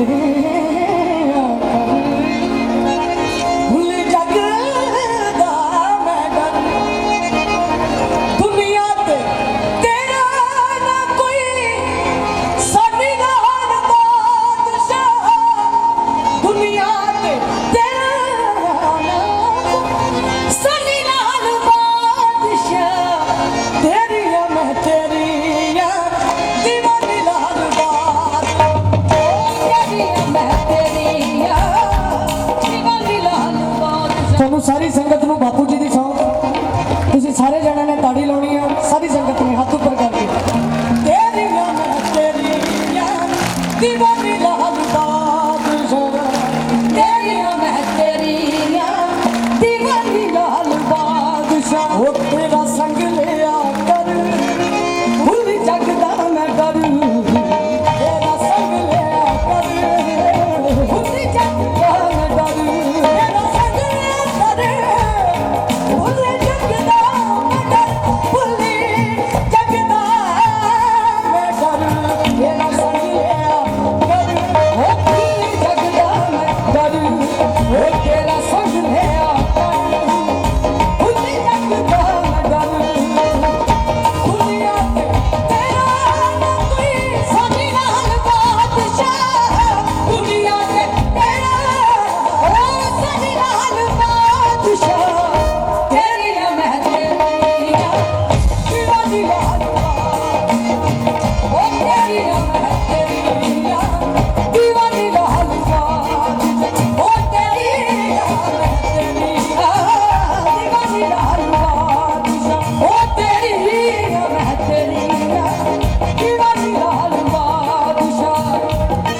Yeah. ਤੁਹਾਨੂੰ ਸਾਰੀ ਸੰਗਤ ਨੂੰ ਬਾਪੂ ਜੀ ਦੀ ਸੌਂ ਤੁਸੀਂ ਸਾਰੇ ਜਣਾਂ ਨੇ ਤਾੜੀ ਲਾਉਣੀ ਆ, ਸਾਰੀ ਸੰਗਤ ਨੇ ਹੱਥ ਉੱਪਰ ਕਰਕੇ। ਤੇਰੀ ਨਾ ਤੇਰੀ ਯਾਰ ਦੀਵਾਨੀ